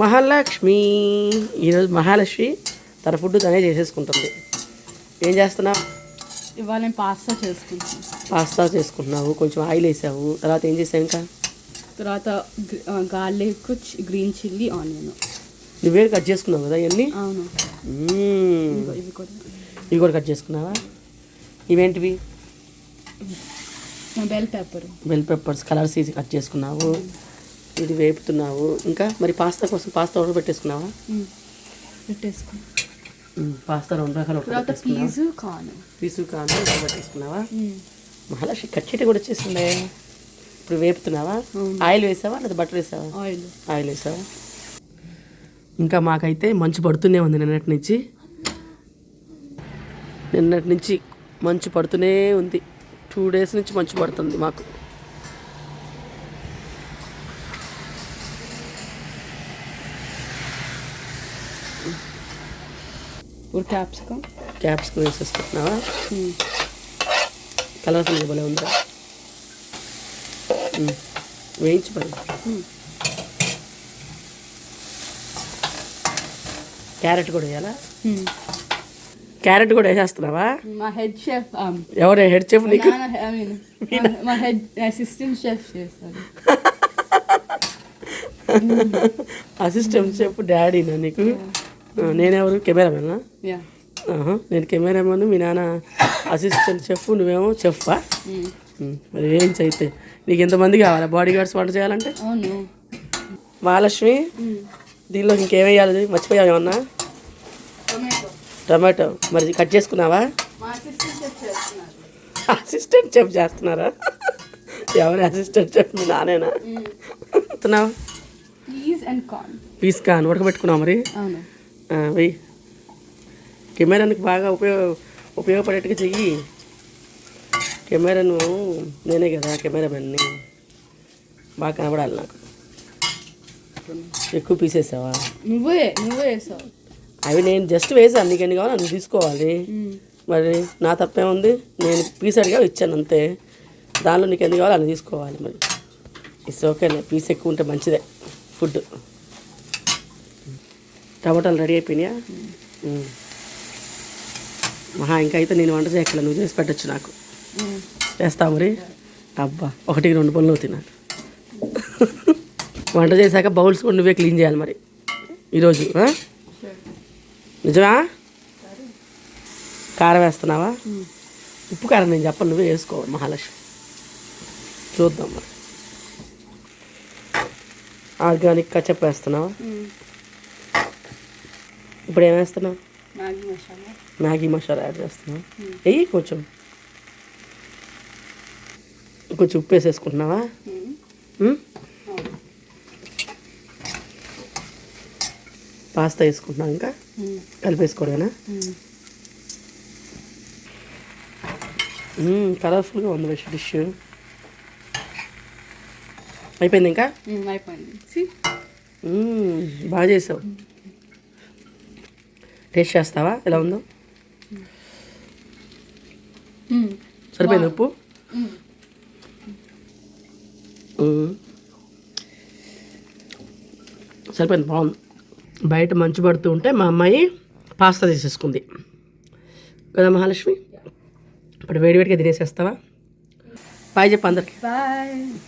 మహాలక్ష్మి. ఈరోజు మహాలక్ష్మి తన ఫుడ్ తనే చేసేసుకుంటుంది. ఏం చేస్తున్నావు? ఇవాళ నేను పాస్తా చేసుకుంటాను పాస్తా చేసుకుంటున్నావు కొంచెం ఆయిల్ వేసావు తర్వాత ఏం చేసావు ఇంకా? తర్వాత గార్లిక్ గ్రీన్ చిల్లీ ఆనియన్. నువ్వే కట్ చేసుకున్నావు కదా ఇవన్నీ? అవును. ఇవి కూడా. ఇవి కూడా కట్ చేసుకున్నావా? ఇవేంటివి? Bell pepper. Bell peppers colours cut చేసుకున్నావు. ఇది వేపుతున్నావు. ఇంకా మరి పాస్తా కోసం పాస్తా ఆర్డర్ పెట్టేసుకున్నావా? పెట్టేసుకో మ్మ్. పాస్తా రెండు రకాలు కాను. పీసు కాను పెట్టేసుకున్నావా? మహాలక్ష్మి కచ్చేటి కూడా వచ్చేసిందే. ఇప్పుడు వేపుతున్నావా. ఆయిల్ వేసావా? లేదా బటర్ వేసావా? ఆయిల్. ఆయిల్ వేసావా? ఇంకా మాకైతే మంచు పడుతూనే ఉంది నిన్నటి నుంచి. నిన్నటి నుంచి మంచు పడుతూనే ఉంది. టూ డేస్ నుంచి మంచు పడుతుంది మాకు. ఒక క్యాప్సికమ్ క్యాప్స్కి వేసేసుకుంటున్నావా? కలర్స్ భలే ఉందా. వేయించి పడి క్యారెట్ కూడా వేయాలా? క్యారెట్ కూడా వేసేస్తున్నావా? మా హెడ్ షెఫ్ ఎవరు? హెడ్ చెఫ్ నీకు? మా హెడ్ అసిస్టెంట్ షెఫ్ చేస్తారు అసిస్టెంట్ చెఫ్ డాడీనా నీకు? నేనెవరు? ఆహా, నేను కెమెరామెన్ మీ నాన్న అసిస్టెంట్ చెఫ్ నువ్వేమో ఉమ్, మరి ఏం అయితే నీకు ఎంతమంది కావాలా? బాడీ గార్డ్స్ వంట చేయాలంటే? మహాలక్ష్మి దీనిలో ఇంకేమేయాలి? మర్చిపోయావు ఏమన్నా? టొమాటో. మరి కట్ చేసుకున్నావా? అసిస్టెంట్ చెఫ్ చేస్తున్నారా. ఎవరి అసిస్టెంట్ చెఫ్? మీ నానేనా పీస్ కాన్ ఉడకబెట్టుకున్నావు మరి? వెయ్యి కెమెరానికి బాగా ఉపయోగ ఉపయోగపడేట్టుగా చెయ్యి. కెమెరాను నేనే కదా కెమెరామెన్ని. బాగా కనబడాలి నాకు. ఎక్కువ పీసేసావా? నువ్వే నువ్వే వేసావు. అవి నేను జస్ట్ వేసాను నీకు ఎన్ని కావాలో అన్ని తీసుకోవాలి. మరి నా తప్పేముంది నేను పీస్ అడిగా ఇచ్చాను అంతే. దానిలో నీకు ఎన్ని కావాలో అన్ని తీసుకోవాలి మరి. ఇట్స్ ఓకేలే పీస్ ఎక్కువ ఉంటే మంచిదే ఫుడ్. టమాటాలు రెడీ అయిపోయినాయా? మహా ఇంకా అయితే నేను వంట చేయక్కల నువ్వు చేసి పెట్టచ్చు నాకు. చేస్తావు మరి? అబ్బా ఒకటికి రెండు పనులు అవుతాయి నాకు. వంట చేశాక బౌల్స్ కూడా నువ్వే క్లీన్ చేయాలి మరి. ఈరోజు నిజమా? కారం వేస్తున్నావా? ఉప్పు కారం నేను చెప్పను నువ్వే వేసుకోవాలి మహాలక్ష్మి. చూద్దాం మరి. ఆర్గానిక్ కచ్చప్ వేస్తున్నావా ఇప్పుడు ఏం వేస్తున్నావు మ్యాగీ మసాలా యాడ్ చేస్తున్నావా? వెయ్యి కొంచెం. కొంచెం ఉప్పు వేసేసుకుంటున్నావా? పాస్తా వేసుకుంటున్నావు ఇంకా? కలిపేసుకోవడమేనా? కలర్ఫుల్గా ఉంది విష్ డిష్. అయిపోయింది ఇంకా? అయిపోయింది. బాగా చేసావు. టేస్ట్ చేస్తావా? ఎలా ఉందో? సరిపోయింది ఉప్పు? సరిపోయింది బాగుంది. బయట మంచు పడుతూ ఉంటే మా అమ్మాయి పాస్తా తీసేసుకుంది. కదా మహాలక్ష్మి? ఇప్పుడు వేడివేడిగా తినేసేస్తావా? బాయ్ చెప్పు అందరికి. బాయ్.